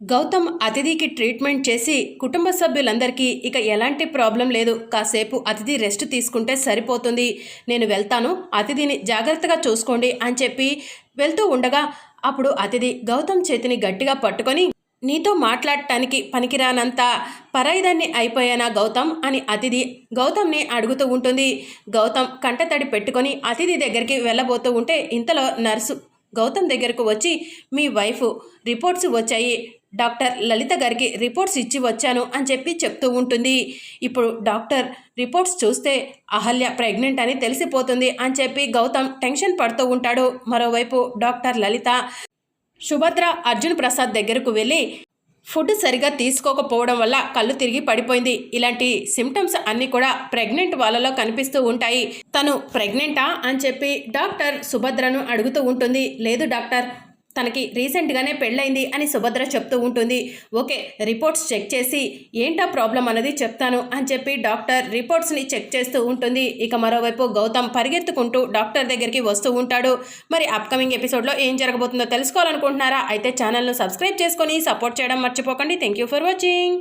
గౌతమ్ అతిథికి ట్రీట్మెంట్ చేసి కుటుంబ సభ్యులందరికీ ఇక ఎలాంటి ప్రాబ్లం లేదు. కాసేపు అతిథి రెస్ట్ తీసుకుంటే సరిపోతుంది. నేను వెళ్తాను. అతిథిని జాగ్రత్తగా చూసుకోండి అని చెప్పి వెళ్తూ ఉండగా అప్పుడు అతిథి గౌతమ్ చేతిని గట్టిగా పట్టుకొని నీతో మాట్లాడటానికి పనికిరానంత పరాయిదాన్ని అయిపోయానా గౌతమ్ అని అతిథి గౌతమ్ని అడుగుతూ ఉంటుంది. గౌతమ్ కంటతడి పెట్టుకొని అతిథి దగ్గరికి వెళ్ళబోతూ ఉంటే ఇంతలో నర్సు గౌతమ్ దగ్గరకు వచ్చి మీ వైఫ్ రిపోర్ట్స్ వచ్చాయి. డాక్టర్ లలిత గారికి రిపోర్ట్స్ ఇచ్చి వచ్చాను అని చెప్పి చెప్తూ ఉంటుంది. ఇప్పుడు డాక్టర్ రిపోర్ట్స్ చూస్తే అహల్య ప్రెగ్నెంట్ అని తెలిసిపోతుంది అని చెప్పి గౌతమ్ టెన్షన్ పడుతూ ఉంటాడు. మరోవైపు డాక్టర్ లలిత సుభద్ర అర్జున్ ప్రసాద్ దగ్గరకు వెళ్ళి ఫుడ్ సరిగా తీసుకోకపోవడం వల్ల కళ్ళు తిరిగి పడిపోయింది. ఇలాంటి సిమ్టమ్స్ అన్నీ కూడా ప్రెగ్నెంట్ వాళ్ళలో కనిపిస్తూ ఉంటాయి. తను ప్రెగ్నెంటా అని చెప్పి డాక్టర్ సుభద్రను అడుగుతూ ఉంటుంది. లేదు డాక్టర్ తనకి రీసెంట్గానే పెళ్ళైంది అని సుభద్ర చెప్తూ ఉంటుంది. ఓకే రిపోర్ట్స్ చెక్ చేసి ఏంటా ప్రాబ్లం అన్నది చెప్తాను అని చెప్పి డాక్టర్ రిపోర్ట్స్ని చెక్ చేస్తూ ఉంటుంది. ఇక మరోవైపు గౌతమ్ పరిగెత్తుకుంటూ డాక్టర్ దగ్గరికి వస్తూ ఉంటాడు. మరి అప్కమింగ్ ఎపిసోడ్లో ఏం జరగబోతుందో తెలుసుకోవాలనుకుంటున్నారా? అయితే ఛానల్ను సబ్స్క్రైబ్ చేసుకొని సపోర్ట్ చేయడం మర్చిపోకండి. Thank you for watching.